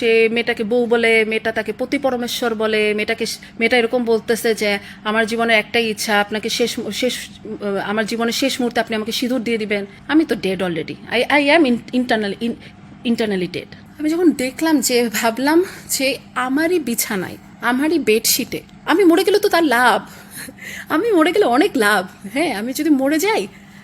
সে মেয়েটাকে বউ বলে, মেয়েটা তাকে পতি পরমেশ্বর বলে, মেয়েটাকে মেয়েটা এরকম বলতেছে যে, আমার জীবনের একটাই ইচ্ছা, আপনাকে শেষ শেষ আমার জীবনের শেষ মুহূর্তে আপনি আমাকে সিঁদুর দিয়ে দিবেন। আমি তো dead already I I am internal internally dead আমি যখন দেখলাম যে, ভাবলাম যে আমারই বিছানায়, আমারই বেডশিটে, আমি মরে গেলে তো তার লাভ। আমি মরে গেলে অনেক লাভ। হ্যাঁ আমি যদি মরে যাই,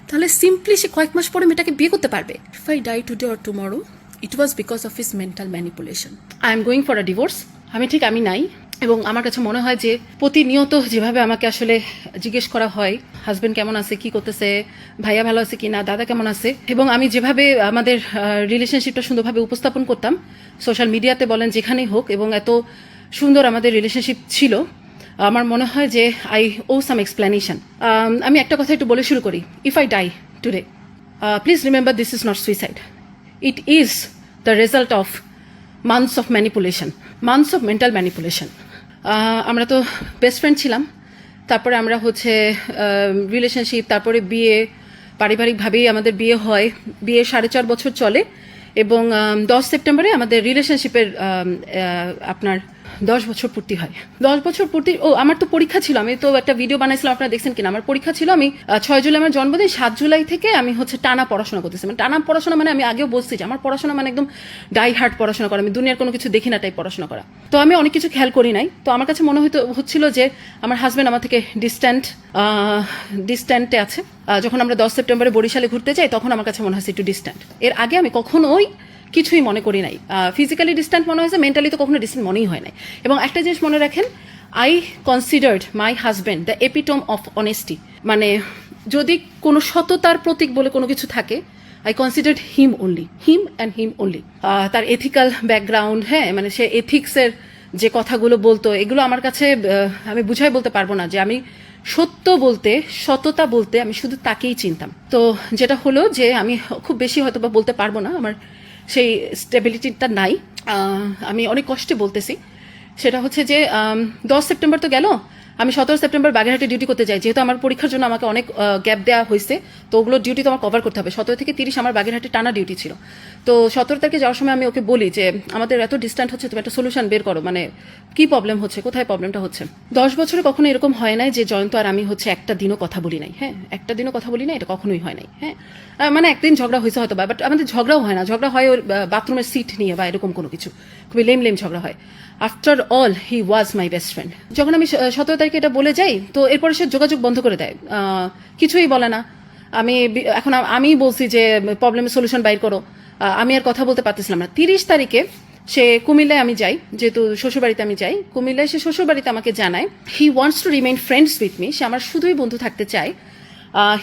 তাহলে সিম্পলি সে কয়েক মাস পরে মেয়েটাকে বিয়ে করতে পারবে। If I die today or tomorrow it was because of his mental manipulation I am going for a divorce আমি ঠিক আমি নাই। এবং আমার কাছে মনে হয় যে প্রতিনিয়ত যেভাবে আমাকে আসলে জিজ্ঞেস করা হয় হাজবেন্ড কেমন আছে, কি করতেছে, ভাইয়া ভালো আছে কি না দাদা কেমন আছে, এবং আমি যেভাবে আমাদের রিলেশনশিপটা সুন্দরভাবে উপস্থাপন করতাম সোশ্যাল মিডিয়াতে বলেন যেখানেই হোক, এবং এত সুন্দর আমাদের রিলেশনশিপ ছিল, আমার মনে হয় যে আই ও সাম এক্সপ্লেনেশন আমি একটা কথা একটু বলে শুরু করি। If I die today please remember this is not suicide it is the result of months of manipulation, months of mental manipulation. আমরা তো বেস্ট ফ্রেন্ড ছিলাম তারপরে আমরা হচ্ছে রিলেশনশিপ তারপরে বিয়ে পারিবারিকভাবেই আমাদের বিয়ে হয় বিয়ে সাড়ে চার বছর চলে এবং দশ সেপ্টেম্বরে আমাদের রিলেশনশিপের আপনার দশ বছর পূর্তি হয়। দশ বছর পূর্তি, ও, আমার তো পরীক্ষা ছিল, আমি তো একটা ভিডিও বানাইছিলাম, আপনারা দেখছেন কিনা? আমার পরীক্ষা ছিল আমি ছয় জুলাই, আমার জন্মদিন, সাত জুলাই থেকে আমি হচ্ছে টানা পড়াশোনা করতেছি। মানে টানা পড়াশোনা মানে আমি আগেও বলছি যে আমার পড়াশোনা মানে একদম ডাই হার্ট পড়াশোনা করা, আমি দুনিয়ার কোনো কিছু দেখি না তাই পড়াশোনা করা। তো আমি অনেক কিছু খেয়াল করি নাই। তো আমার কাছে মনে হতো হচ্ছিল যে আমার হাজব্যান্ড আমার থেকে ডিস্ট্যান্ট ডিস্ট্যান্টে আছে। যখন আমরা দশ সেপ্টেম্বরে বরিশালে ঘুরতে যাই, তখন আমার কাছে মনে হয়েছে একটু ডিস্ট্যান্ট এর আগে আমি কখনোই কিছুই মনে করি নাই। ফিজিক্যালি ডিস্ট্যান্ট মনে হয়েছে মেন্টালি তো কখনো ডিস্ট্যান্ট মনেই হয় নাই। এবং একটা জিনিস মনে রাখেন I considered my husband the epitome of honesty মানে যদি কোনো সততার প্রতীক বলে কোনো কিছু থাকে I considered him only him and him only তার এথিক্যাল ব্যাকগ্রাউন্ড হ্যাঁ মানে সে এথিক্সের যে কথাগুলো বলতো, এগুলো আমার কাছে আমি বুঝাই বলতে পারব না যে আমি সত্য বলতে, সততা বলতে আমি শুধু তাকেই চিনতাম। তো যেটা হলো যে আমি খুব বেশি হয়তো বা বলতে পারব না, আমার সেই স্টেবিলিটিটা নাই। আমি অনেক কষ্টে বলতেছি। সেটা হচ্ছে যে দশ সেপ্টেম্বর তো গেল। আমি সতেরো সেপ্টেম্বর বাগেরহাটে ডিউটি করতে যাই যেহেতু আমার পরীক্ষার জন্য আমাকে অনেক গ্যাপ দেওয়া হয়েছে, তো ওগুলো ডিউটি তো আমার কভার করতে হবে। সতেরো থেকে তিরিশ আমার বাগেরহাটে টানা ডিউটি ছিল। তো সতেরো তারিখে যাওয়ার সময় আমি ওকে বলি যে, আমাদের এত ডিস্ট্যান্ট হচ্ছে, তুমি একটা সলিউশন বের করো। মানে কি প্রবলেম হচ্ছে? কোথায় প্রবলেমটা হচ্ছে? দশ বছরে কখনো এরকম হয় নাই যে, জয়ন্ত আর আমি হচ্ছে একটা দিনও কথা বলি নাই। হ্যাঁ একটা দিনও কথা বলি না এটা কখনোই হয় নাই। হ্যাঁ মানে একদিন ঝগড়া হয়েছে হয়তো বা বাট আমাদের ঝগড়াও হয় না। ঝগড়া হয় ওর বাথরুমের সিট নিয়ে বা এরকম কোনো কিছু। খুবই লেম লেম ঝগড়া হয়। After all he was my best friend যখন আমি সতেরো তারিখে এটা বলে যাই, তো এরপরে সে যোগাযোগ বন্ধ করে দেয়। কিছুই বলে না। আমি এখন আ- আমিই বলছি যে প্রবলেমের সলিউশন বাইর করো। আমি আর কথা বলতে পারতেছিলাম না। তিরিশ তারিখে সে কুমিল্লায় আমি যাই, যেহেতু শ্বশুরবাড়িতে আমি যাই। কুমিল্লায় সে শ্বশুরবাড়িতে আমাকে জানায় he wants to remain friends with me সে আমার শুধুই বন্ধু থাকতে চায়।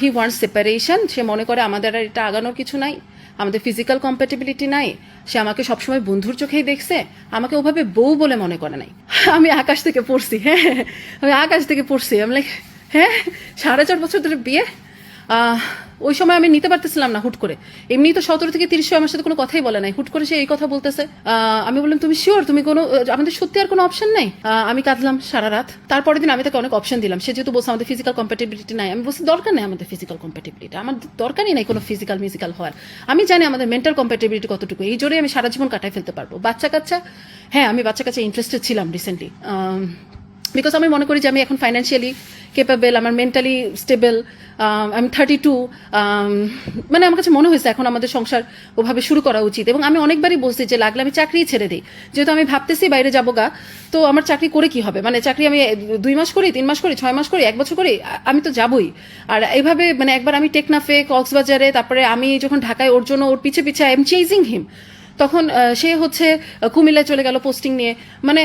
হি ওয়ান্টস সেপারেশন সে মনে করে আমাদের আর এটা আগানোর কিছু নাই। আমাদের ফিজিক্যাল কম্প্যাটিবিলিটি নাই। সে আমাকে সবসময় বন্ধুর চোখেই দেখছে, আমাকে ওভাবে বউ বলে মনে করে নাই। আমি আকাশ থেকে পড়ছি হ্যাঁ আমি আকাশ থেকে পড়ছি। আমি লাইক হ্যাঁ সাড়ে চার বছর ধরে বিয়ে? ওই সময় আমি নিতে পারতেছিলাম না হুট করে। এমনি তো সতেরো থেকে তিরিশ আমার সাথে কোনো কথাই বলে নাই। হুট করে সে এই কথা বলতেছে। আমি বললাম, তুমি শিওর তুমি কোনো আমাদের সত্যি আর কোনো অপশন নাই? আমি কাঁদলাম সারা রাত। তারপরের দিন আমি তাকে অনেক অপশন দিলাম। সে যেহেতু বলছে আমাদের ফিজিক্যাল কম্প্যাটিবিলিটি নাই, আমি বলছি, দরকার নেই আমাদের ফিজিক্যাল কম্প্যাটিবিলিটি আমার দরকারই নাই কোনো ফিজিক্যাল মিউজিক্যাল হওয়ার। আমি জানি আমাদের মেন্টাল কম্প্যাটিবিলিটি কতটুকু। এই জোরে আমি সারা জীবন কাটাই ফেলতে পারব। বাচ্চা কাচ্চা হ্যাঁ আমি বাচ্চা কাচ্চা ইন্টারেস্টেড ছিলাম রিসেন্টলি বিকজ আমি মনে করি যে আমি এখন ফাইন্যান্সিয়ালি কেপেবল আমার মেন্টালি স্টেবল আমি থার্টি টু মানে আমার কাছে মনে হয়েছে এখন আমাদের সংসার ওভাবে শুরু করা উচিত। এবং আমি অনেকবারই বলছি যে লাগলে আমি চাকরিই ছেড়ে দিই। যেহেতু আমি ভাবতেছি বাইরে যাব গা, তো আমার চাকরি করে কি হবে? মানে চাকরি আমি দুই মাস করি, তিন মাস করি, ছয় মাস করি, এক বছর করি, আমি তো যাবই। আর এইভাবে মানে একবার আমি টেকনাফে, কক্সবাজারে, তারপরে আমি যখন ঢাকায়, ওর জন্য ওর পিছে পিছে আই এম চেজিং হিম তখন সে হচ্ছে কুমিল্লায় চলে গেল পোস্টিং নিয়ে। মানে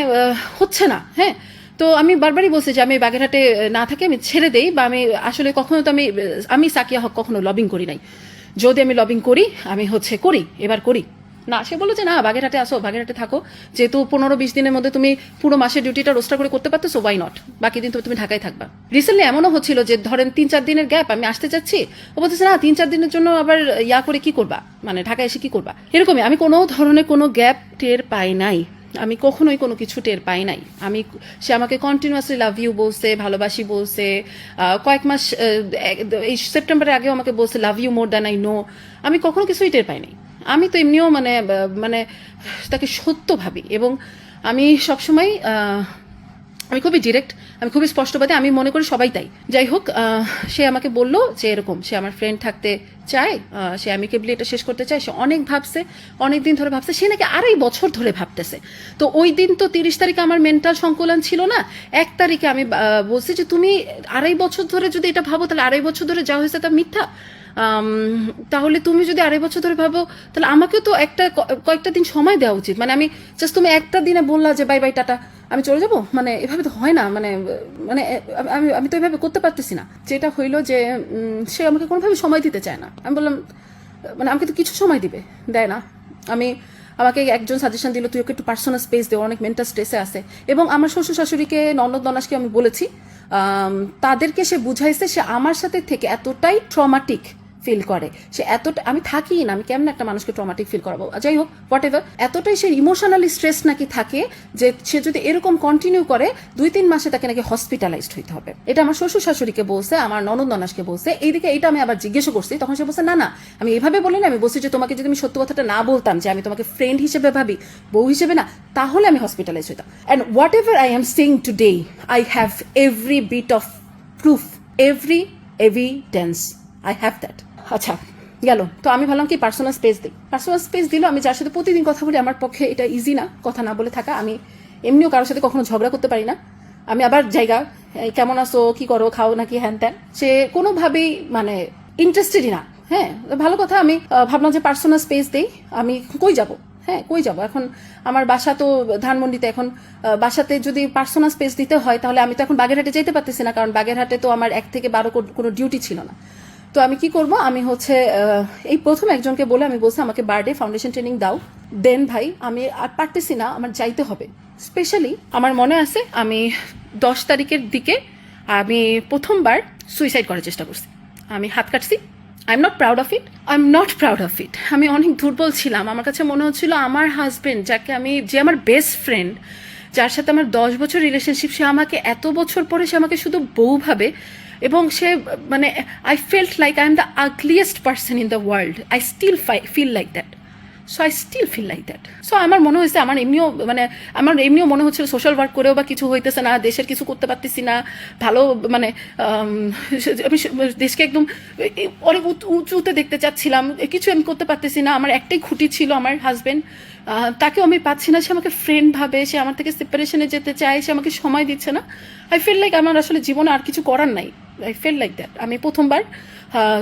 হচ্ছে না হ্যাঁ? তো আমি বারবারই বলছি যে আমি বাগেরহাটে না থাকি, আমি ছেড়ে দেই বা আমি আসলে কখনো তো আমি আমি সাকিয়া হক কখনো লবিং করি নাই। যদি আমি লবিং করি, আমি হচ্ছে করি, এবার করি। না, সে বলল যে না, বাগেরহাটে আসো, বাগেরহাটে থাকো। যেহেতু পনেরো বিশ দিনের মধ্যে তুমি পুরো মাসের ডিউটিটা রোস্টার করে করতে পারতেছো ওয়াই নট বাকি দিন তো তুমি ঢাকায় থাকবা। রিসেন্টলি এমনও হচ্ছিল যে ধরেন তিন চার দিনের গ্যাপ আমি আসতে যাচ্ছি ও বলতেছে, না, তিন চার দিনের জন্য আবার ইয়া করে কি করবা? মানে ঢাকায় এসে কি করবা? এরকমই, আমি কোনো ধরনের কোনো গ্যাপ টের পাই নাই। আমি কখনোই কোনো কিছু টের পাই নাই। আমি, সে আমাকে কন্টিনিউয়াসলি লাভ ইউ বলছে, ভালোবাসি বলছে কয়েক মাস এই সেপ্টেম্বরের আগেও আমাকে বলছে love you more than I know আমি কখনো কিছুই টের পাই নাই। আমি তো এমনিও মানে মানে তাকে সত্য ভাবি এবং আমি সবসময় আমি খুবই ডিরেক্ট আমি খুবই স্পষ্টবাদী, আমি মনে করি সবাই তাই। যাই হোক সে আমাকে বলল যে এরকম, সে আমার ফ্রেন্ড থাকতে চায় সে আমি কেবলি এটা শেষ করতে চায়, সে অনেক ভাবছে অনেক দিন ধরে ভাবছে, সে নাকি আড়াই বছর ধরে ভাবতেছে। তো ওই দিন তো তিরিশ তারিখে আমার মেন্টাল সংকুলন ছিল না, এক তারিখে আমি বলছি যে তুমি আড়াই বছর ধরে যদি এটা ভাবো, তাহলে আড়াই বছর ধরে যা হয়েছে তা মিথ্যা। তাহলে তুমি যদি আড়াই বছর ধরে ভাবো, তাহলে আমাকেও তো একটা কয়েকটা দিন সময় দেওয়া উচিত। মানে আমি জাস্ট তুমি একটা দিনে বললা যে, বাই বাই, টাটা। আমি চলে যাব? মানে এভাবে তো হয় না। মানে মানে আমি- আমি তো এভাবে করতে পারতেছি না। যেটা হইল যে সে আমাকে কোনোভাবে সময় দিতে চায় না। আমি বললাম মানে আমাকে তো কিছু সময় দিবে, দেয় না। আমি, আমাকে একজন সাজেশন দিল, তুই ওকে একটু পার্সোনাল স্পেস দে, অনেক মেন্টাল স্ট্রেসে আছে। এবং আমার শ্বশুর শাশুড়িকে, ননদ ননাসকে আমি বলেছি তাদেরকে সে বুঝাইছে, সে আমার সাথে থেকে এতটাই ট্রমাটিক ফিল করে। সে এতটা আমি থাকি না, আমি কেমন একটা মানুষকে ট্রমাটিক ফিল করাবো? যাই হোক হোয়াট এভার এতটাই সে ইমোশনালি স্ট্রেস নাকি থাকে যে সে যদি এরকম কন্টিনিউ করে, দুই তিন মাসে তাকে নাকি হসপিটালাইজড হইতে হবে। এটা আমার শ্বশুর শাশুড়িকে বলছে, আমার ননদ ননাসকে বলছে। এইদিকে এটা আমি আবার জিজ্ঞেস করছি, তখন সে বলছে, না না, আমি এভাবে বলি না, আমি বলছি যে তোমাকে যদি আমি সত্য কথাটা না বলতাম, যে আমি তোমাকে ফ্রেন্ড হিসেবে ভাবি, বউ হিসেবে না, তাহলে আমি হসপিটালাইজ হইতাম। And whatever I am saying today I have every bit of proof every evidence I have that আচ্ছা গেল। তো আমি ভাবলাম কি পার্সোনাল স্পেস দিই। পার্সোনাল স্পেস দিল আমি যার সাথে প্রতিদিন কথা বলি, আমার পক্ষে এটা ইজি না, কথা না বলে থাকা। আমি এমনিও কারোর সাথে কখনো ঝগড়া করতে পারি না। আমি আবার জায়গা কেমন আসো কি করো, খাও নাকি হ্যান ত্যান, সে কোনোভাবেই মানে ইন্টারেস্টেডই না। হ্যাঁ ভালো কথা, আমি ভাবলাম যে পার্সোনাল স্পেস দেই। আমি কই যাব? হ্যাঁ কই যাব? এখন আমার বাসা তো ধানমন্ডিতে, এখন বাসাতে যদি পার্সোনাল স্পেস দিতে হয়, তাহলে আমি তো এখন বাগেরহাটে যেতে পারতেছি না, কারণ বাগেরহাটে তো আমার এক থেকে বারো কোনো ডিউটি ছিল না। তো আমি কি করব? আমি হচ্ছে এই প্রথম একজনকে বলে আমি বলছি, আমাকে বার্থডে ফাউন্ডেশন ট্রেনিং দাও। দেন ভাই, আমি আর পারতেছি না, আমার যাইতে হবে। স্পেশালি আমার মনে আছে, আমি দশ তারিখের দিকে আমি প্রথমবার সুইসাইড করার চেষ্টা করছি। আমি হাত কাটছি। I am not proud of it I am not proud of it আমি অনেক দুর্বল ছিলাম। আমার কাছে মনে হচ্ছিল, আমার হাজবেন্ড যাকে আমি, যে আমার বেস্ট ফ্রেন্ড যার সাথে আমার দশ বছর রিলেশনশিপ সে আমাকে এত বছর পরে সে আমাকে শুধু বউ ভাবে এবং সে মানে I felt like I am the ugliest person in the world I still feel like that so I still feel like that so আমার মনে হয়েছে, আমার এমনিও মানে আমার এমনিও মনে হচ্ছিল সোশ্যাল ওয়ার্ক করেও বা কিছু হইতেছে না, দেশের কিছু করতে পারতেছি না, ভালো মানে আমি দেশকে একদম অনেক উঁচু- উঁচুতে দেখতে চাচ্ছিলাম, কিছু আমি করতে পারতেছি না, আমার একটাই খুঁটি ছিল আমার হাজবেন্ড তাকেও আমি পাচ্ছি না। সে আমাকে ফ্রেন্ড ভাবে, সে আমার থেকে সেপারেশনে যেতে চায়, সে আমাকে সময় দিচ্ছে না। আই ফিল লাইক আমার আসলে জীবনে আর কিছু করার নাই। আই ফিল লাইক দ্যাট আমি প্রথমবার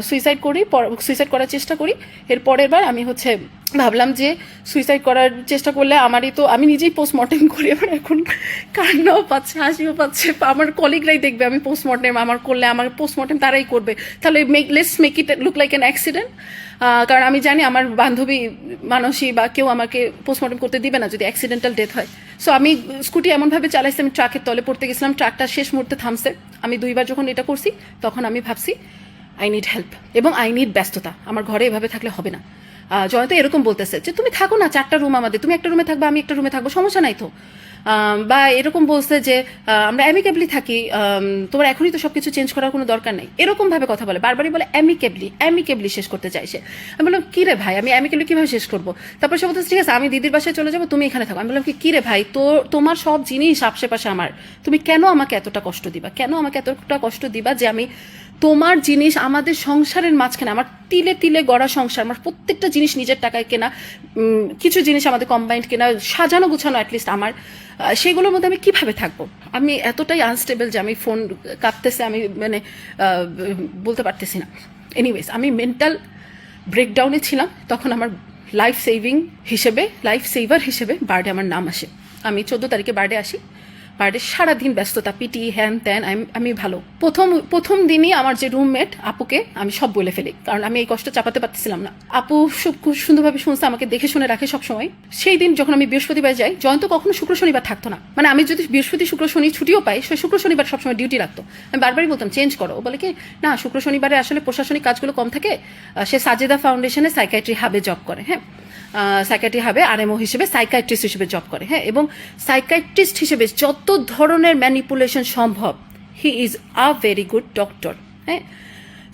সুইসাইড করি সুইসাইড করার চেষ্টা করি। এর পরের বার আমি হচ্ছে ভাবলাম যে সুইসাইড করার চেষ্টা করলে আমারই তো, আমি নিজেই পোস্টমর্টেম করি, আমার এখন কান্নাও পাচ্ছে, হাসিও পাচ্ছে, আমার কলিগরাই দেখবে আমি পোস্টমর্টেম আমার করলে আমার পোস্টমর্টেম তারাই করবে। তাহলে make let's make it look like an accident কারণ আমি জানি আমার বান্ধবী মানসী বা কেউ আমাকে পোস্টমর্টেম করতে দিবে না যদি অ্যাক্সিডেন্টাল ডেথ হয়। সো আমি স্কুটি এমনভাবে চালাইছি, আমি ট্রাকের তলে পড়তে গেছিলাম ট্রাকটা শেষ মুহূর্তে থামছে। আমি দুইবার যখন এটা করছি, তখন আমি ভাবছি আই নিড হেল্প এবং আই নিড ব্যস্ততা। আমার ঘরে এভাবে থাকলে হবে না। জয়ন্ত এরকম বলতেছে যে, তুমি থাকো না, চারটা রুম আমাদের। তুমি একটা রুমে থাকবে, আমি একটা রুমে থাকব। সমস্যা নাই তো। বা এরকম বলছে যে আমরা অ্যামিকেবলি থাকি তোমার এখনই তো সবকিছু চেঞ্জ করার কোনো দরকার নেই। এরকমভাবে কথা বলে। বারবারই বলে অ্যামিকেবলি অ্যামিকেবলি শেষ করতে চাইছে আমি বললাম, কী রে ভাই, আমি অ্যামিকেবলি কীভাবে শেষ করব? তারপর সে বলতেছে, ঠিক আছে, আমি দিদির বাসায় চলে যাব, তুমি এখানে থাকো। আমি বললাম কি কি রে ভাই, তো, তোমার সব জিনিস আশেপাশে আমার। তুমি কেন আমাকে এতটা কষ্ট দিবা? কেন আমাকে এতটা কষ্ট দিবা যে আমি তোমার জিনিস আমাদের সংসারের মাঝখানে, আমার তিলে তিলে গড়া সংসার, আমার প্রত্যেকটা জিনিস নিজের টাকায় কেনা কিছু জিনিস আমাদের কম্বাইন্ড কেনা, সাজানো গুছানো অ্যাটলিস্ট আমার সেগুলোর মধ্যে আমি কীভাবে থাকব? আমি এতটাই আনস্টেবল যে আমি ফোন কাঁপতেছে, আমি মানে বলতে পারতেছি না। এনিওয়েজ আমি মেন্টাল ব্রেকডাউনে ছিলাম, তখন আমার লাইফ সেভিং হিসেবে লাইফ সেভার হিসেবে বার্ডে আমার নাম আসে। আমি চোদ্দ তারিখে বার্ডে আসি। বার্থডে সারাদিন ব্যস্ততা, পিটি, হ্যান ত্যান, আমি- ভালো। প্রথম প্রথম দিনই আমার যে রুমমেট আপুকে আমি সব বলে ফেলি, কারণ আমি এই কষ্ট চাপাতে পারতেছিলাম না। আপু সু- খুব সুন্দরভাবে শুনছে, আমাকে দেখে শুনে রাখে সব সময় সেই দিন যখন আমি বৃহস্পতিবার যাই, জয়ন্ত কখনো শুক্র শনিবার থাকতো না। মানে আমি যদি বৃহস্পতি, শুক্র, শনি ছুটিও পাই, সে শুক্র, শনিবার সবসময় ডিউটি রাখতো আমি বারবারই বলতাম চেঞ্জ করো। ও বলে কি, না, শুক্র, শনিবারে আসলে প্রশাসনিক কাজগুলো কম থাকে সে সাজেদা ফাউন্ডেশনে সাইকাইট্রি হাবে জব করে। হ্যাঁ। সাইকাইট্রি হবে আরএমও হিসেবে সাইকাইট্রিস্ট হিসেবে জব করে হ্যাঁ? এবং সাইকাইট্রিস্ট হিসেবে যত ধরনের ম্যানিপুলেশন সম্ভব he is a very good doctor হ্যাঁ?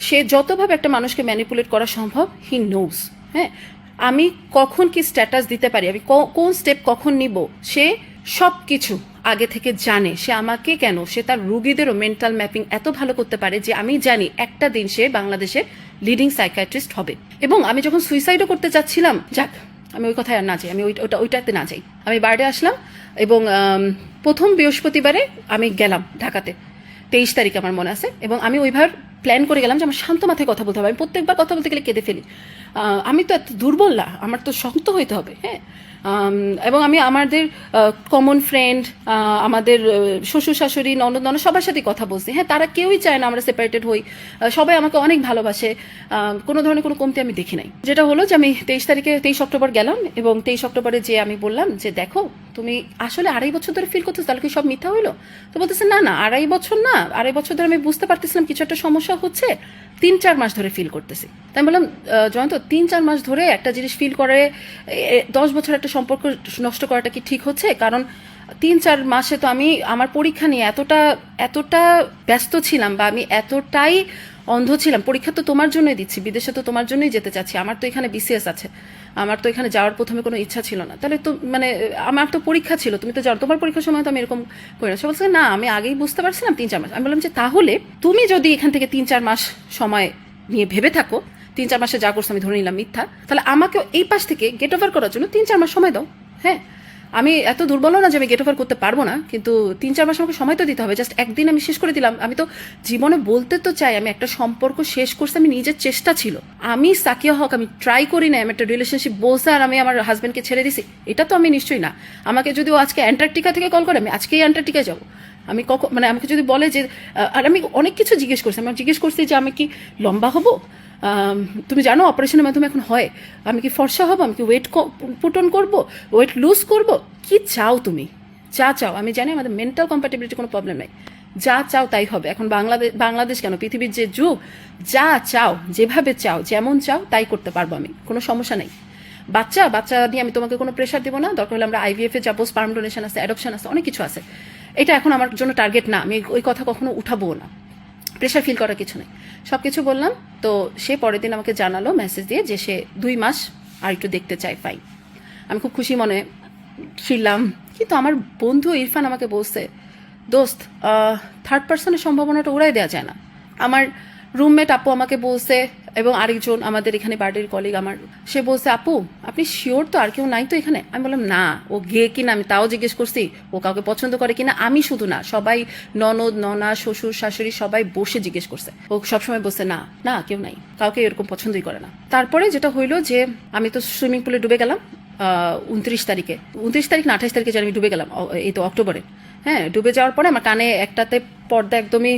সে যতভাবে একটা মানুষকে ম্যানিপুলেট করা সম্ভব হি নোজ হ্যাঁ? আমি কখন কি স্ট্যাটাস দিতে পারি, আমি কোন স্টেপ কখন নিব, সে সব কিছু আগে থেকে জানে সে আমাকে কেন, সে তার রুগীদেরও মেন্টাল ম্যাপিং এত ভালো করতে পারে যে আমি জানি একটা দিন সে বাংলাদেশে লিডিং সাইকাইট্রিস্ট হবে। এবং আমি যখন সুইসাইডও করতে চাচ্ছিলাম, যাক, আমি ওই কথায় আর না যাই, আমি ওই ওটা ওইটাতে না যাই। আমি বাইরে আসলাম এবং প্রথম বৃহস্পতিবারে আমি গেলাম ঢাকাতে। তেইশ তারিখ আমার মনে আছে এবং আমি ওইভাবে প্ল্যান করে গেলাম যে আমার শান্ত মাথায় কথা বলতে হবে। আমি প্রত্যেকবার কথা বলতে গেলে কেঁদে ফেলি। আমি তো এত দুর্বল না, আমার তো শক্ত হইতে হবে হ্যাঁ? এবং আমি আমাদের কমন ফ্রেন্ড আমাদের শ্বশুর শাশুড়ি, ননদ ননদ সবার সাথে কথা বলছি। হ্যাঁ তারা কেউই চায় না আমরা সেপারেটেড হই। সবাই আমাকে অনেক ভালোবাসে। কোনো ধরনের কোনো কমতি আমি দেখি নাই। যেটা হলো যে আমি তেইশ তারিখে তেইশ অক্টোবর গেলাম এবং তেইশ অক্টোবরে যে আমি বললাম যে দেখো তুমি আসলে আড়াই বছর ধরে ফিল করতেছো, তাহলে কি সব মিথ্যা হইল? তো বলতেছে, না না, আড়াই বছর না, আড়াই বছর ধরে আমি বুঝতে পারতেছিলাম কিছু একটা সমস্যা হচ্ছে, তিন, চার মাস ধরে ফিল করতেছি। তাই বললাম জয়ন্ত, তিন, চার মাস ধরে একটা জিনিস ফিল করে দশ বছর একটা সম্পর্ক নষ্ট করাটা কি ঠিক হচ্ছে? কারণ তিন চার মাসে তো আমি আমার পরীক্ষা নিয়ে এতটা এতটা ব্যস্ত ছিলাম বা আমি এতটাই অন্ধ ছিলাম। পরীক্ষা তো তোমার জন্যই দিচ্ছি, বিদেশে তো তোমার জন্যই যেতে চাচ্ছি। আমার তো এখানে বিসিএস আছে। আমার তো এখানে যাওয়ার প্রথমে কোনো ইচ্ছা ছিল না। তাহলে তো মানে আমার তো পরীক্ষা ছিল, তুমি তো জানো, তোমার পরীক্ষার সময় তো আমি এরকম করি না। সে বলছে, না, আমি আগেই বুঝতে পারছিলাম তিন চার মাস। আমি বললাম যে, তাহলে তুমি যদি এখান থেকে তিন চার মাস সময় নিয়ে ভেবে থাকো, তিন চার মাসে যা করছ আমি ধরে নিলাম মিথ্যা, তাহলে আমাকে এই পাশ থেকে গেট ওভার করার জন্য তিন চার মাস সময় দাও। হ্যাঁ আমি এত দুর্বল না যে আমি গেট ওভার করতে পারব না, কিন্তু তিন চার মাস আমাকে সময় তো দিতে হবে। জাস্ট একদিন আমি শেষ করে দিলাম। আমি তো জীবনে বলতে তো চাই, আমি একটা সম্পর্ক শেষ করতে আমি নিজের চেষ্টা ছিল। আমি সাকিয়া হক, আমি ট্রাই করি না, আমি একটা রিলেশনশিপ বলছে আর আমি আমার হাজব্যান্ডকে ছেড়ে দিছি। এটা তো আমি নিশ্চয়ই না। আমাকে যদি ও আজকে অ্যান্টার্কটিকা থেকে কল করে, আমি আজকেই অ্যান্টার্কটিকায় যাব। আমি কখন মানে আমাকে যদি বলে যে আর আমি অনেক কিছু জিজ্ঞেস করছি। আমি জিজ্ঞেস করছি যে আমি কি লম্বা হব? তুমি জানো অপারেশনের মাধ্যমে এখন হয়। আমি কি ফর্সা হব? আমি কি ওয়েট পুটন করব? ওয়েট লুজ করব? কি চাও তুমি? যা চাও। আমি জানি আমাদের মেন্টাল কম্প্যাটেবিলিটি কোনো প্রবলেম নেই। যা চাও তাই হবে। এখন বাংলাদেশ বাংলাদেশ কেন? পৃথিবীর যে যুগ, যা চাও, যেভাবে চাও, যেমন চাও, তাই করতে পারব আমি। কোনো সমস্যা নেই। বাচ্চা বাচ্চা নিয়ে আমি তোমাকে কোনো প্রেশার দেবো না। দরকার হলে আমরা আইভিএফ যাব স্পার্ম ডোনেশন আছে অ্যাডপশন আছে, অনেক কিছু আছে। এটা এখন আমার জন্য টার্গেট না। আমি ওই কথা কখনো উঠাবো না। প্রেশার ফিল করার কিছু নেই। সব কিছু বললাম, তো সে পরের দিন আমাকে জানালো মেসেজ দিয়ে যে সে দুই মাস আর একটু দেখতে চায় পাই আমি খুব খুশি মনে ফিরলাম কিন্তু আমার বন্ধু ইরফান আমাকে বলছে, দোস্ত থার্ড পার্সনের সম্ভাবনাটা উড়াই দেওয়া যায় না। আমার রুমমেট আপু আমাকে বলছে এবং আরেকজন আমাদের এখানে বার্থডের কলিগ আমার, সে বলছে, আপু, আপনি শিওর তো আর কেউ নাই তো এখানে? আমি বললাম, না, ও গে কিনা, আমি তাও জিজ্ঞেস করছি, ও কাউকে পছন্দ করে কিনা, আমি শুধু না, সবাই ননদ, ননা, শ্বশুর, শাশুড়ি সবাই বসে জিজ্ঞেস করছে। ও সবসময় বলছে, না না, কেউ নাই, কাউকে এরকম পছন্দই করে না। তারপরে যেটা হইল যে, আমি তো সুইমিং পুলে ডুবে গেলাম উনত্রিশ তারিখে, উনত্রিশ তারিখ না আঠাশ তারিখে যে আমি ডুবে গেলাম এই তো অক্টোবরে। হ্যাঁ ডুবে যাওয়ার পরে আমার কানে একটাতে পর্দা একদমই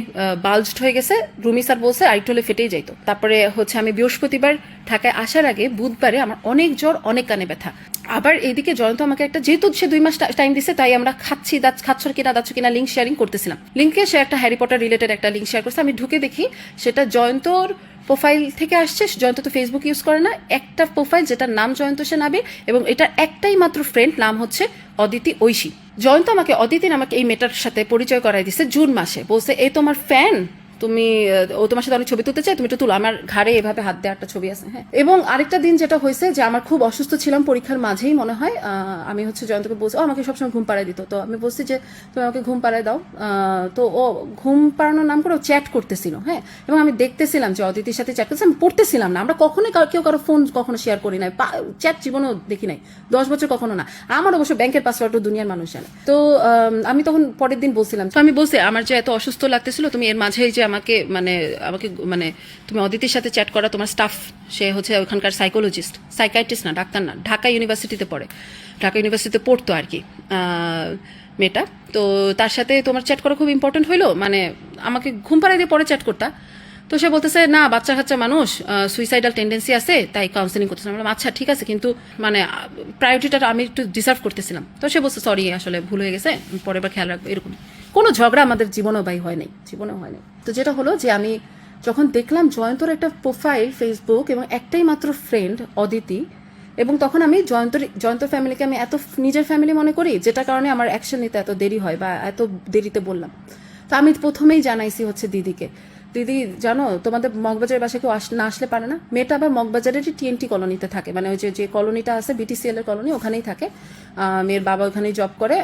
বাল্জড হয়ে গেছে। রুমি স্যার বলছে, আরেকটু হলে ফেটেই যাইতো। তারপরে হচ্ছে আমি বৃহস্পতিবার ঢাকায় আসার আগে বুধবারে আমার অনেক জ্বর, অনেক কানে ব্যথা। আবার এইদিকে জয়ন্ত আমাকে একটা, যেহেতু সে দুই মাস টাইম দিছে, তাই আমরা খাচ্ছি দাঁত খাচ্ছ কিনা, দাচ্ছ কিনা লিঙ্ক শেয়ারিং করতেছিলাম। লিঙ্কে সে একটা হ্যারি পটার রিলেটেড একটা লিঙ্ক শেয়ার করছে। আমি ঢুকে দেখি, সেটা জয়ন্তর প্রোফাইল থেকে আসছে জয়ন্ত তো ফেসবুক ইউজ করে না। একটা প্রোফাইল যেটার নাম জয়ন্ত সে সেনাবি এবং এটার একটাই মাত্র ফ্রেন্ড নাম হচ্ছে অদিতি ঐশী। জয়ন্ত আমাকে, অদিতি আমাকে এই মেটার সাথে পরিচয় করাই দিছে জুন মাসে। বলছে এ তোমার ফ্যান তুমি ও তোমার সাথে অনেক ছবি তুলতে চাই তুমি একটু তুলো। আমার ঘাড়ে এভাবে হাত দেওয়ার একটা ছবি আছে হ্যাঁ। এবং আরেকটা দিন যেটা হয়েছে যে আমার খুব অসুস্থ ছিলাম পরীক্ষার মাঝেই, মনে হয় আমি হচ্ছে জয়ন্তকে বলছি, ও, আমাকে সবসময় ঘুম পাড়ায় দিত। তো আমি বলছি যে, তুমি আমাকে ঘুম পাড়ায় দাও। তো ও ঘুম পাড়ানোর নাম করে ও চ্যাট করতেছিল হ্যাঁ। এবং আমি দেখতেছিলাম যে অদিতির সাথে চ্যাট করতেছি, আমি পড়তেছিলাম না। আমরা কখনোই কেউ কারও ফোন কখনো শেয়ার করি নাই। চ্যাট জীবনেও দেখি নাই। দশ বছর কখনো না। আমার অবশ্য ব্যাংকের পাসওয়ার্ডও দুনিয়ার মানুষ জানে। তো আমি তখন পরের দিন বলছিলাম, তো আমি বলছি, আমার যে এত অসুস্থ লাগতেছিল, তুমি এর মাঝেই যে আমাকে মানে আমাকে মানে তুমি অদিতির সাথে চ্যাট করা তোমার স্টাফ সে হচ্ছে ওখানকার সাইকোলজিস্ট সাইকাইট্রিস্ট না, ডাক্তার না, ঢাকা ইউনিভার্সিটিতে পড়ে। ঢাকা ইউনিভার্সিটিতে পড়তো আর কি মেয়েটা। তো তার সাথে তোমার চ্যাট করা খুব ইম্পর্টেন্ট হইল মানে আমাকে ঘুম পাড়াই দিয়ে পরে চ্যাট করতা। তো সে বলতেছে না বাচ্চা কাচ্চা মানুষ সুইসাইডাল টেন্ডেন্সি আছে তাই কাউন্সিলিং করতেছে। বললাম, আচ্ছা ঠিক আছে। কিন্তু মানে প্রায়োরিটিটা আমি একটু ডিসার্ভ করতেছিলাম। তো সে বলছে সরি আসলে ভুল হয়ে গেছে পরের বার খেয়াল রাখব এরকম। কোনো ঝগড়া আমাদের জীবনেও ভাই হয় নাই জীবনেও হয় নাই। তো যেটা হলো যে আমি যখন দেখলাম জয়ন্তর একটা প্রোফাইল ফেসবুক এবং একটাই মাত্র ফ্রেন্ড অদিতি এবং তখন আমি জয়ন্তর জয়ন্ত ফ্যামিলিকে আমি এত নিজের ফ্যামিলি মনে করি যেটা কারণে আমার অ্যাকশন নিতে এত দেরি হয় বা এত দেরিতে বললাম। তো আমি প্রথমেই জানাইছি হচ্ছে দিদিকে দিদি, জানো, তোমাদের মগবাজারের বাসায় কেউ আস- না আসলে পারে না। মেয়েটা আবার মগবাজারেরই টিএনটি কলোনিতে থাকে। মানে ওই যে যে কলোনিটা আছে বিটিসিএল এর কলোনি, ওখানেই থাকে। মেয়ের বাবা ওখানেই জব করে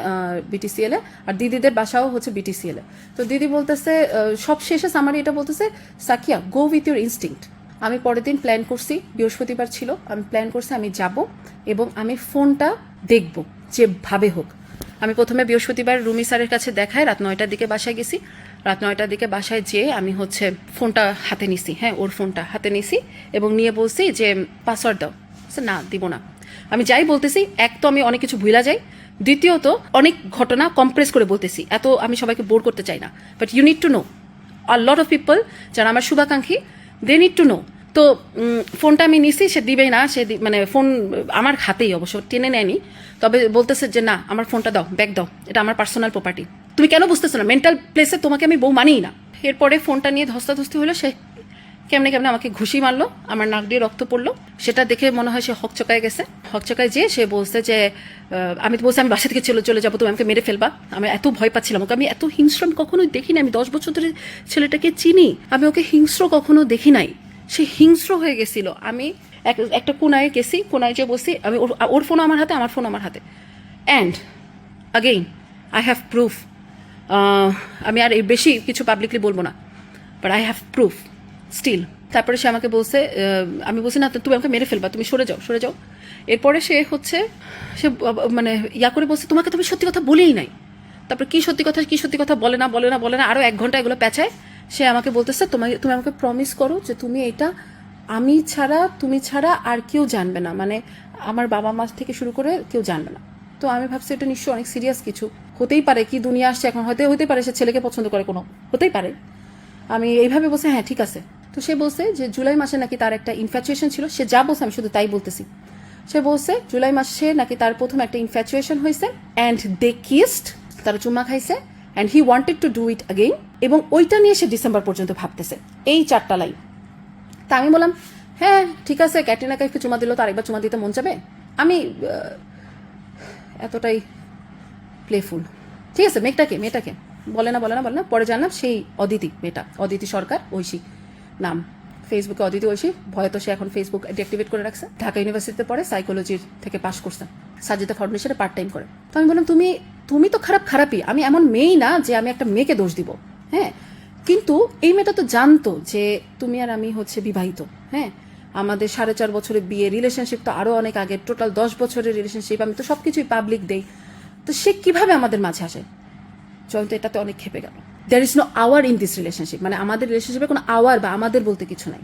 বিটিসিএল এ। আর দিদিদের বাসাও হচ্ছে বিটিসিএল এ। তো দিদি বলতেছে সব শেষে সামারি এটা বলতেছে, Sakiya go with your instinct আমি পরের দিন প্ল্যান করছি, বৃহস্পতিবার ছিল, আমি প্ল্যান করছি, আমি যাব এবং আমি ফোনটা দেখব, যেভাবে হোক। আমি প্রথমে বৃহস্পতিবার রুমি স্যারের কাছে দেখায়, রাত নয়টার দিকে বাসায় গেছি। রাত নয়টার দিকে বাসায় যেয়ে আমি হচ্ছে ফোনটা হাতে নিছি। হ্যাঁ ওর ফোনটা হাতে নিছি এবং নিয়ে বলছি যে পাসওয়ার্ড দাও। না, দিব না। আমি যাই বলতেছি, এক তো আমি অনেক কিছু ভুলা যাই। দ্বিতীয়ত, অনেক ঘটনা কম্প্রেস করে বলতেছি। এত আমি সবাইকে বোর করতে চাই না। But you need to know a lot of people যারা আমার শুভাকাঙ্ক্ষী দে নিড টু নো তো ফোনটা আমি নিছি, সে দিবে না। সে মানে ফোন আমার হাতেই অবশ্য, টেনে নেয়নি। তবে বলতেছে যে, না, আমার ফোনটা দাও, ব্যাগ দাও। এটা আমার পার্সোনাল প্রপার্টি তুমি কেন বুঝতেছো না? মেন্টাল প্লেসে তোমাকে আমি বউ মানিই না। এরপরে ফোনটা নিয়ে ধস্তাধস্তি হলো, সে কেমনে কেমনে আমাকে ঘুষি মারলো, আমার নাক দিয়ে রক্ত পড়ল। সেটা দেখে মনে হয় সে হকচকায় গেছে। হকচকায় যেয়ে সে বলছে যে আমি তো বলছি, আমি বাসা থেকে চলে চলে যাব, তুমি আমাকে মেরে ফেলবা। আমি এত ভয় পাচ্ছিলাম ওকে। আমি এত হিংস্র, আমি কখনোই দেখিনি। আমি দশ বছর ধরে ছেলেটাকে চিনি। আমি ওকে হিংস্র কখনো দেখি নাই। সে হিংস্র হয়ে গেছিল। আমি এক- একটা কোনায় গেছি, কোনায় যে বসি, আমি ওর- ওর ফোন আমার হাতে, আমার ফোন আমার হাতে। And again I have proof আমি আর বেশি কিছু পাবলিকলি বলব না but I have proof still তারপরে সে আমাকে বলছে আমি বলছি, না তুমি আমাকে মেরে ফেলবা, তুমি সরে যাও সরে যাও। এরপরে সে হচ্ছে, সে মানে ইয়া করে বলছে, তোমাকে তুমি সত্যি কথা বলেই নাই। তারপর কি সত্যি কথা, কি সত্যি কথা বলে না বলে না বলে না আরও এক ঘণ্টা এগুলো পেঁচায়। সে আমাকে বলতেছে তোমাকে তুমি আমাকে প্রমিস করো যে তুমি এটা আমি ছাড়া, তুমি ছাড়া আর কেউ জানবে না। মানে আমার বাবা মা থেকে শুরু করে কেউ জানবে না। তো আমি ভাবছি এটা নিশ্চয়ই অনেক সিরিয়াস কিছু। হতেই পারে কি দুনিয়া আসছে এখন হয়তো হতেই পারে সে ছেলেকে পছন্দ করে কোনো, হতেই পারে। আমি এইভাবে বলছি হ্যাঁ ঠিক আছে। তো সে বলছে যে, জুলাই মাসে নাকি তার একটা ইনফ্যাচুয়েশন ছিল। সে যা বলছে, আমি শুধু তাই বলতেছি। সে বলছে, জুলাই মাসে নাকি তার প্রথম একটা ইনফ্যাচুয়েশন হয়েছে অ্যান্ড দে কিস্ট তারা চুম্মা খাইছে and he wanted to do it again এবং ওইটা নিয়ে সে ডিসেম্বর পর্যন্ত ভাবতেছে, এই চারটা লাইন তা আমি বললাম হ্যাঁ ঠিক আছে ক্যাটরিনা কাইফকে চুমা দিল তো আরেকবার চুমা দিতে মন যাবে? আমি এতটাই প্লেফুল ঠিক আছে, মেয়েটাকে মেয়েটাকে। বলে না বলে না বলে না, পরে জানলাম সেই অদিতি, মেয়েটা, অদিতি সরকার, ঐশী। নাম ফেসবুকে অদিতি, ঐশী। ভয়ে তো সে এখন ফেসবুক ডিঅ্যাক্টিভেট করে রাখছে। ঢাকা ইউনিভার্সিটিতে পড়ে সাইকোলজির থেকে পাশ করছে। সাজিদা ফাউন্ডেশনে পার্ট টাইম করে। তো আমি বললাম, তুমি তুমি তো খারাপ খারাপই। আমি এমন মেয়েই না যে আমি একটা মেয়েকে দোষ দিব। হ্যাঁ কিন্তু এই মেয়েটা তো জানতো যে তুমি আর আমি হচ্ছে বিবাহিত। হ্যাঁ আমাদের সাড়ে চার বছরের বিয়ে রিলেশনশিপ তো আরও অনেক আগে। টোটাল দশ বছরের রিলেশনশিপ আমি তো সবকিছুই পাবলিক দেই। তো সে কীভাবে আমাদের মাঝে আসে? জয়ন্ত এটাতে অনেক খেপে গেল। There is no our in this relationship মানে আমাদের রিলেশনশিপে কোনো আওয়ার বা আমাদের বলতে কিছু নাই।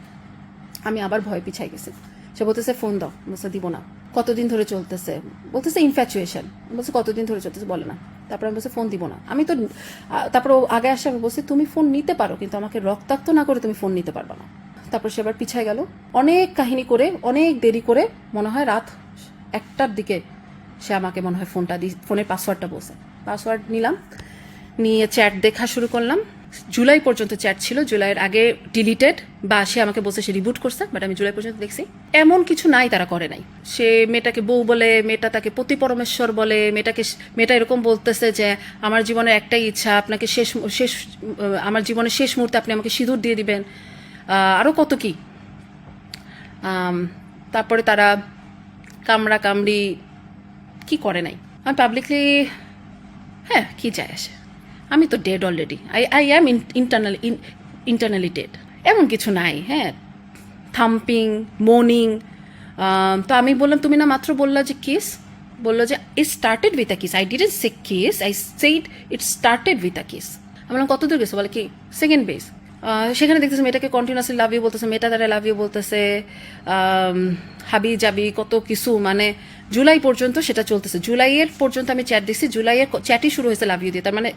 আমি আবার ভয় পিছাই গেছি। সে বলতেছে, ফোন দাও। বলছে, দিব না। কতদিন ধরে চলতেছে? বলতেছে ইনফ্যাচুয়েশন বলছে, কতদিন ধরে চলতেছে? বলে না। তারপর আমি বলছি, ফোন দিব না। আমি তো তারপর আগে আসে, আমি বলছি, তুমি ফোন নিতে পারো, কিন্তু আমাকে রক্তাক্ত না করে তুমি ফোন নিতে পারবে না। তারপর সে আবার পিছায় গেল। অনেক কাহিনী করে, অনেক দেরি করে, মনে হয় রাত একটার দিকে সে আমাকে মনে হয় ফোনটা দি ফোনের পাসওয়ার্ডটা বলছে। পাসওয়ার্ড নিলাম, নিয়ে চ্যাট দেখা শুরু করলাম। জুলাই পর্যন্ত চ্যাট ছিল, জুলাইয়ের আগে ডিলিটেড বা সে আমাকে বলছে সে রিবুট করছে বাট আমি জুলাই পর্যন্ত দেখছি। এমন কিছু নাই, তারা করে নাই। সে মেয়েটাকে বউ বলে, মেয়েটা তাকে পতি পরমেশ্বর বলে, মেয়েটাকে মেয়েটা এরকম বলতেছে যে, আমার জীবনের একটাই ইচ্ছা, আপনাকে শেষ শেষ আমার জীবনের শেষ মুহূর্তে আপনি আমাকে সিঁদুর দিয়ে দিবেন। আরও কত কি? তারপরে তারা কামড়া কামড়ি কি করে নাই? আমি পাবলিকলি হ্যাঁ কি যায় আসে? আমি তো dead already I I am internally internally dead এমন কিছু নাই হ্যাঁ? থাম্পিং মর্নিং তো আমি বললাম, তুমি না মাত্র বললা যে কিস বলল যে it started with a kiss I didn't say kiss I said it started with a kiss আমি বললাম, কত দূর গেছে? বলে কি সেকেন্ড বেস সেখানে দেখতেছে মেয়েটাকে কন্টিনিউসলি লাভ ইউ বলতেছে, মেয়েটা তারা লাভ ইউ বলতেছে হাবি যাবি কত কিছু মানে জুলাই পর্যন্ত সেটা চলতেছে। জুলাইয়ের পর্যন্ত আমি চ্যাট দিচ্ছি জুলাইয়ের চ্যাটই শুরু হয়েছে লাভ ইউ দিয়ে। তার মানে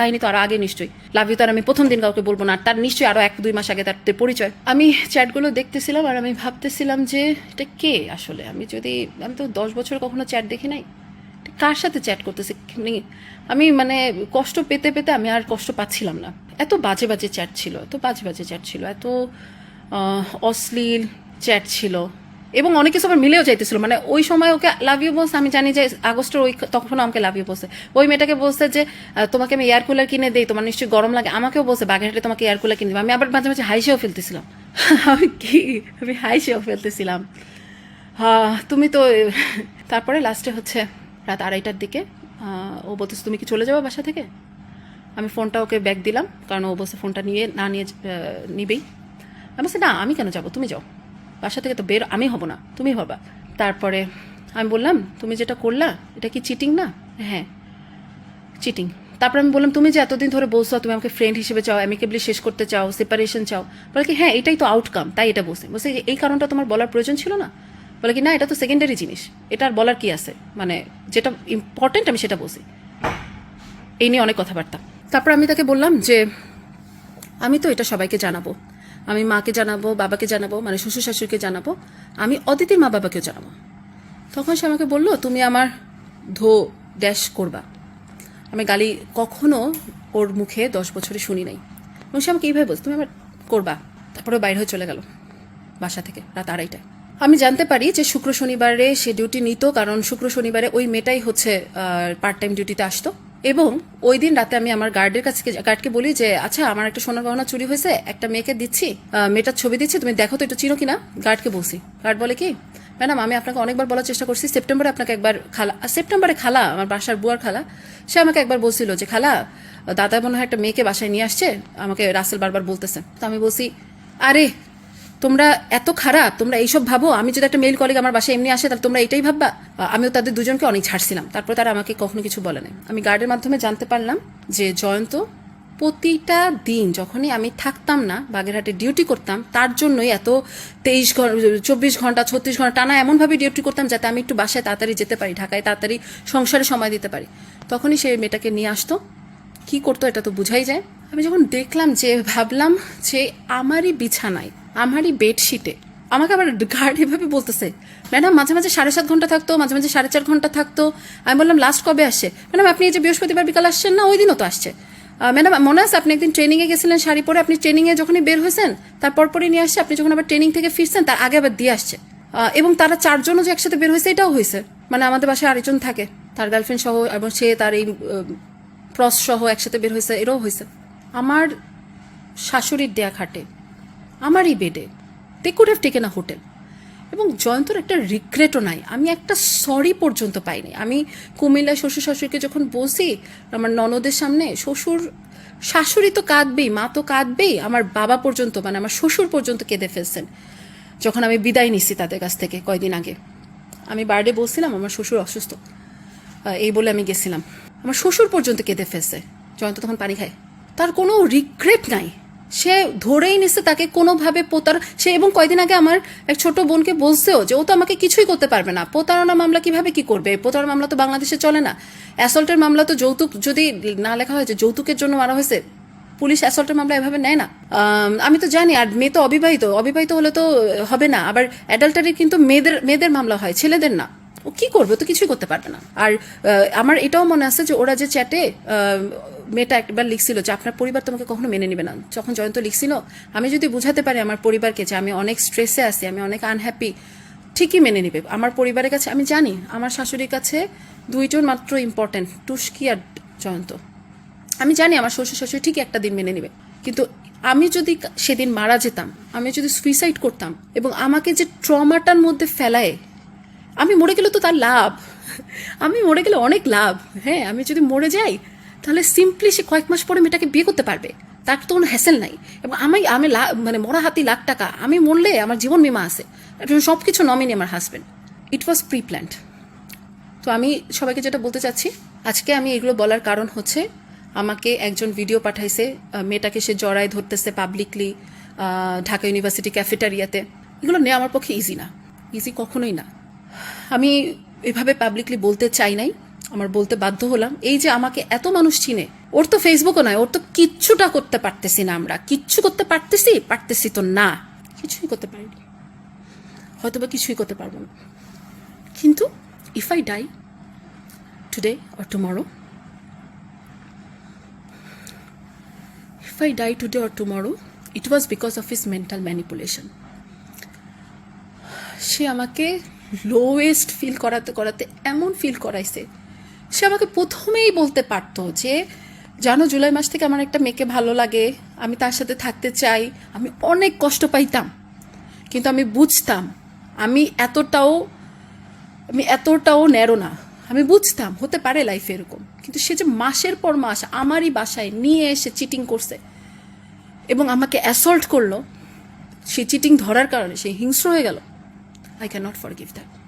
কাহিনী তো আরও আগে নিশ্চয়ই। লাভ ইউ তার আমি প্রথম দিন কাউকে বলব না, আর তার নিশ্চয়ই আরও এক দুই মাস আগে তার পরিচয়। আমি চ্যাটগুলো দেখতেছিলাম আর আমি ভাবতেছিলাম যে এটা কে আসলে? আমি যদি আমি তো দশ বছর কখনো চ্যাট দেখি নাই। কার সাথে চ্যাট করতেছে? মানে আমি মানে কষ্ট পেতে পেতে আমি আর কষ্ট পাচ্ছিলাম না। এত বাজে বাজে চ্যাট ছিল, এত বাজে বাজে চ্যাট ছিল, এত অশ্লীল চ্যাট ছিল। এবং অনেক কিছু আবার মিলেও যাইতেছিল মানে ওই সময় ওকে লাভ ইউ বলছে, আমি জানি যে আগস্টের ওই তখন আমাকে লাভ ইউ বলছে। ওই মেয়েটাকে বলছে যে তোমাকে আমি এয়ার কুলার কিনে দেই, তোমার নিশ্চয়ই গরম লাগে। আমাকেও বলছে বাগেরহাটে তোমাকে এয়ার কুলার কিনে দেবো। আমি আবার মাঝে মাঝে হাইসেও ফেলতেছিলাম। আমি কি? আমি হাইসেও ফেলতেছিলাম। হ্যাঁ তুমি তো, তারপরে লাস্টে হচ্ছে রাত আড়াইটার দিকে ও বলতেছে, তুমি কি চলে যাবে বাসা থেকে? আমি ফোনটা ওকে ব্যাগ দিলাম, কারণ ও বলছে ফোনটা নিয়ে, না নিয়ে নিবেই। আমি বলছি, না, আমি কেন যাব? তুমি যাও। বাসা থেকে তো বের, আমি হব না, তুমি হবা। তারপরে আমি বললাম, তুমি যেটা করলা, এটা কি চিটিং না? হ্যাঁ চিটিং তারপর আমি বললাম, তুমি যে এতদিন ধরে বলছো, তুমি আমাকে ফ্রেন্ড হিসেবে চাও অ্যামিকেবলি শেষ করতে চাও সেপারেশন চাও। বলে কি হ্যাঁ এটাই তো আউটকাম তাই এটা বলছে। যে এই কারণটা তোমার বলার প্রয়োজন ছিল না? বলে কি, না, এটা তো সেকেন্ডারি জিনিস এটা আর বলার কি আছে? মানে যেটা ইম্পর্টেন্ট আমি সেটা বলছি। এই নিয়ে অনেক কথাবার্তা। তারপর আমি তাকে বললাম যে, আমি তো এটা সবাইকে জানাব আমি মাকে জানাব, বাবাকে জানাব মানে শ্বশুর শাশুড়িকে জানাব। আমি অদিতির মা বাবাকেও জানাব। তখন সে আমাকে বলল, তুমি আমার ধো, ড্যাশ করবা। আমি গালি কখনো ওর মুখে দশ বছরে শুনি নাই। এবং সে আমাকে এইভাবে বলছে, তুমি আমার করবা। তারপরে বাইরে হয়ে চলে গেল বাসা থেকে রাত আড়াইটায়। আমি জানতে পারি যে শুক্র শনিবারে সে ডিউটি নিত, কারণ শুক্র শনিবারে ওই মেয়েটাই হচ্ছে পার্ট টাইম ডিউটিতে আসতো। এবং ওই দিন রাতে আমি আমার গার্ডের কাছে গার্ডকে বলি যে আচ্ছা আমার একটা সোনার গহনা চুরি হয়েছে, একটা মেয়েকে দিচ্ছি মেয়েটার ছবি দিচ্ছি, তুমি দেখো তো একটু চিনো কিনা? গার্ডকে বলছি। গার্ড বলে কি, ম্যাডাম, আমি আপনাকে অনেকবার বলার চেষ্টা করছি, সেপ্টেম্বরে আপনাকে একবার খালা সেপ্টেম্বরে খালা, আমার বাসার বুয়ার খালা, সে আমাকে একবার বলছিল যে, খালা, দাদা মনে হয় একটা মেয়েকে বাসায় নিয়ে আসছে, আমাকে রাসেল বারবার বলতেছে। তো আমি বলছি, আরে তোমরা এত খারাপ, তোমরা এইসব ভাবো, আমি যদি একটা মেল কলিগ আমার বাসায় এমনি আসে, তাহলে তোমরা এটাই ভাববা? আমিও তাদের দুজনকে অনেক ছাড়ছিলাম। তারপর তারা আমাকে কখনো কিছু বলে নাই। আমি গার্ডের মাধ্যমে জানতে পারলাম যে জয়ন্ত প্রতিটা দিন যখনই আমি থাকতাম না, বাগেরহাটে ডিউটি করতাম, তার জন্যই এত তেইশ ঘণ্টা চব্বিশ ঘণ্টা, ছত্রিশ ঘণ্টা, টানা এমনভাবে ডিউটি করতাম যাতে আমি একটু বাসায় তাড়াতাড়ি যেতে পারি, ঢাকায় তাড়াতাড়ি সংসারে সময় দিতে পারি। তখনই সে মেয়েটাকে নিয়ে আসতো। কি করতো এটা তো বুঝাই যায়। আমি যখন দেখলাম যে, ভাবলাম যে আমারই বিছানায় আমারই বেডশিটে। আমাকে আবার গার্ড এভাবে বলতেছে, ম্যাডাম, মাঝে মাঝে সাড়ে সাত ঘণ্টা থাকতো, মাঝে মাঝে সাড়ে চার ঘণ্টা থাকতো। আমি বললাম লাস্ট কবে আসছে? ম্যাডাম, আপনি যে বৃহস্পতিবার বিকাল আসছেন না, ওই দিনও তো আসছে। ম্যাডাম, মনে আছে আপনি একদিন ট্রেনিংয়ে গেছিলেন শাড়ি পরে? আপনি ট্রেনিংয়ে যখনই বের হয়েছেন তারপর পরে নিয়ে আসছে, আপনি যখন আবার ট্রেনিং থেকে ফিরছেন, তার আগে আবার দিয়ে আসছে। এবং তারা চারজনও যে একসাথে বের হয়েছে, এটাও হয়েছে। মানে আমাদের বাসায় আরেকজন থাকে, তার গার্লফ্রেন্ড সহ, এবং সে তার এই প্রস সহ একসাথে বের হয়েছে এটাও হয়েছে। আমার শাশুড়ির দেয়া খাটে আমারই বেডে they could have taken a hotel এবং জয়ন্তর একটা রিগ্রেটও নাই। আমি একটা সরি পর্যন্ত পাইনি। আমি কুমিল্লায় শ্বশুর শাশুড়িকে যখন বসি আমার ননদের সামনে, শ্বশুর, শাশুড়ি তো কাঁদবেই, মা তো কাঁদবেই, আমার বাবা পর্যন্ত মানে আমার শ্বশুর পর্যন্ত কেঁদে ফেলছেন। যখন আমি বিদায় নিচ্ছি তাদের কাছ থেকে কয়দিন আগে। আমি বার্থডে বলছিলাম, আমার শ্বশুর অসুস্থ। এই বলে আমি গেছিলাম। আমার শ্বশুর পর্যন্ত কেঁদে ফেলছে। জয়ন্ত তখন পানি খায়। তার কোনো রিগ্রেট নাই। সে ধরেই নিচ্ছে তাকে কোনোভাবে প্রতার, সে এবং কয়দিন আগে আমার এক ছোট বোনকে বলছেও যে ও তো আমাকে কিছুই করতে পারবে না। প্রতারণা মামলা কীভাবে কি করবে? প্রতারণা মামলা তো বাংলাদেশে চলে না। অ্যাসল্টের মামলা তো যৌতুক, যদি না লেখা হয়েছে যৌতুকের জন্য মারা হয়েছে, পুলিশ অ্যাসল্টের মামলা এভাবে নেয় না। আমি তো জানি, আর মেয়ে তো অবিবাহিত অবিবাহিত হলে তো হবে না। আবার অ্যাডাল্টারি কিন্তু মেয়েদের মেয়েদের মামলা হয়, ছেলেদের না। ও কি করবে? তো কিছুই করতে পারবে না। আর আমার এটাও মনে আছে যে ওরা যে চ্যাটে মেয়েটা একবার লিখছিল যে, আপনার পরিবার তোমাকে কখনো মেনে নেবে না। যখন জয়ন্ত লিখছিল, আমি যদি বুঝাতে পারি আমার পরিবারকে যে আমি অনেক স্ট্রেসে আছি, আমি অনেক আনহ্যাপি ঠিকই মেনে নেবে। আমার পরিবারের কাছে, আমি জানি, আমার শাশুড়ির কাছে দুইজন মাত্র ইম্পর্ট্যান্ট টুস্কি আর জয়ন্ত। আমি জানি আমার শ্বশুর শাশুড়ি ঠিকই একটা দিন মেনে নেবে। কিন্তু আমি যদি সেদিন মারা যেতাম, আমি যদি সুইসাইড করতাম এবং আমাকে যে ট্রমাটার মধ্যে ফেলায় আমি মরে গেলে তো তার লাভ। আমি মরে গেলে অনেক লাভ। হ্যাঁ আমি যদি মরে যাই, তাহলে সিম্পলি সে কয়েক মাস পরে মেয়েটাকে বিয়ে করতে পারবে। তার তো কোনো হ্যাসেল নাই। এবং আমি আমি মানে মরা হাতি লাখ টাকা, আমি মরলে আমার জীবন বিমা আছে। সব কিছু নমিনি আমার husband it was pre planned তো আমি সবাইকে যেটা বলতে চাচ্ছি, আজকে আমি এগুলো বলার কারণ হচ্ছে, আমাকে একজন ভিডিও পাঠাইছে মেয়েটাকে সে জড়ায় ধরতেছে পাবলিকলি ঢাকা ইউনিভার্সিটি ক্যাফেটারিয়াতে এগুলো নেওয়া আমার পক্ষে ইজি না। ইজি কখনোই না। আমি এভাবে পাবলিকলি বলতে চাই নাই আমার বলতে বাধ্য হলাম। এই যে আমাকে এত মানুষ চিনে ওর তো ফেসবুকও নয় ওর তো কিচ্ছুটা করতে পারতেছি না আমরা। কিচ্ছু করতে পারতেছি পারতেছি তো না। কিছুই করতে পারিনি। হয়তো বা কিছুই করতে পারব না। কিন্তু if I die today or tomorrow, if I die today or tomorrow it was because of his mental manipulation সে আমাকে লোয়েস্ট ফিল করাতে করাতে এমন ফিল করাইছে। সে আমাকে প্রথমেই বলতে পারতো যে, জানো, জুলাই মাস থেকে আমার একটা মেয়েকে ভালো লাগে, আমি তার সাথে থাকতে চাই, আমি অনেক কষ্ট পাইতাম, কিন্তু আমি বুঝতাম, আমি এতটাও আমি এতটাও ন্যারো না, আমি বুঝতাম, হতে পারে লাইফে এরকম। কিন্তু সে যে মাসের পর মাস আমারই বাসায় নিয়ে এসে চিটিং করছে এবং আমাকে অ্যাসল্ট করল সে চিটিং ধরার কারণে সে হিংস্র হয়ে গেল। I can not forgive that